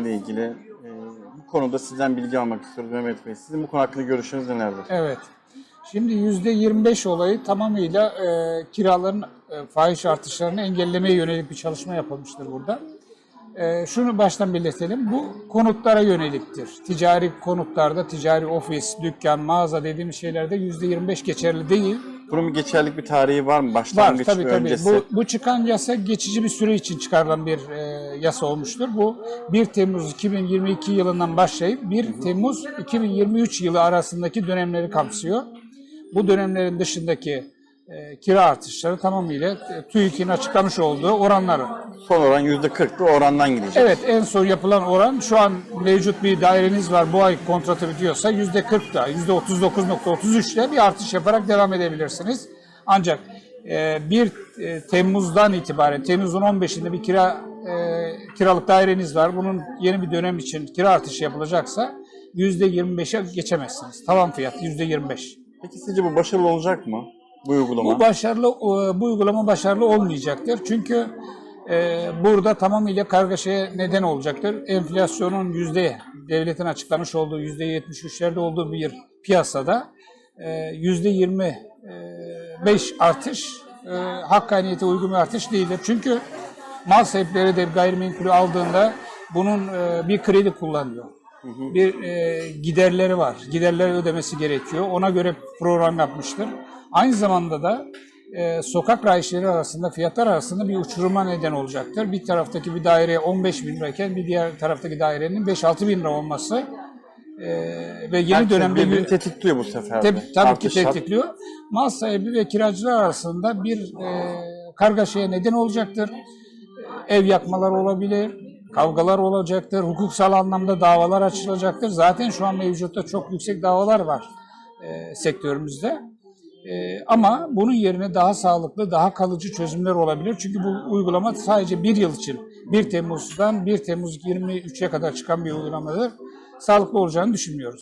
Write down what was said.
ile ilgili e, bu konuda sizden bilgi almak istiyoruz Mehmet Bey. Sizin bu konu hakkında görüşünüz nelerdir? Evet. Şimdi %25 olayı tamamıyla e, kiraların e, fahiş artışlarını engellemeye yönelik bir çalışma yapılmıştır burada. E, şunu baştan belirtelim. Bu konutlara yöneliktir. Ticari konutlarda, ticari ofis, dükkan, mağaza dediğimiz şeylerde %25 geçerli değil. Bunun bir geçerlik bir tarihi var mı? Var Başlangıç tabii ve tabii. öncesi. Bu, bu çıkan yasa geçici bir süre için çıkarılan bir e, yasa olmuştur. Bu 1 Temmuz 2022 yılından başlayıp 1 Temmuz 2023 yılı arasındaki dönemleri kapsıyor. Bu dönemlerin dışındaki e, kira artışları tamamıyla e, TÜİK'in açıklamış olduğu oranları. Son oran %40'tı orandan gidecek. Evet en son yapılan oran şu an mevcut bir daireniz var bu ay kontratı bitiyorsa %40'da %39.33'le bir artış yaparak devam edebilirsiniz. Ancak e, 1 e, Temmuz'dan itibaren Temmuz'un 15'inde bir kira e, kiralık daireniz var. Bunun yeni bir dönem için kira artışı yapılacaksa %25'e geçemezsiniz. Tavan fiyat %25. Peki sizce bu başarılı olacak mı? Bu uygulama. Bu başarılı e, bu uygulama başarılı olmayacaktır. Çünkü burada tamamıyla kargaşaya neden olacaktır. Enflasyonun yüzde devletin açıklamış olduğu yüzde 73'lerde olduğu bir piyasada e, yüzde 25 artış e, hakkaniyete uygun bir artış değildir. Çünkü mal sahipleri de gayrimenkulü aldığında bunun e, bir kredi kullanıyor. Bir e, giderleri var. Giderleri ödemesi gerekiyor. Ona göre program yapmıştır. Aynı zamanda da e, sokak rayişleri arasında, fiyatlar arasında bir uçuruma neden olacaktır. Bir taraftaki bir daireye 15 bin lirayken bir diğer taraftaki dairenin 5-6 bin lira olması e, ve yeni Herkes dönemde birbirini bir tetikliyor bu sefer. de. Tabii, tabii ki tetikliyor. Mal sahibi ve kiracılar arasında bir e, kargaşaya neden olacaktır. Ev yakmalar olabilir, kavgalar olacaktır, hukuksal anlamda davalar açılacaktır. Zaten şu an mevcutta çok yüksek davalar var e, sektörümüzde. E, ama bunun yerine daha sağlıklı, daha kalıcı çözümler olabilir. Çünkü bu uygulama sadece bir yıl için 1 Temmuz'dan 1 Temmuz 23'e kadar çıkan bir uygulamadır. Sağlıklı olacağını düşünmüyoruz.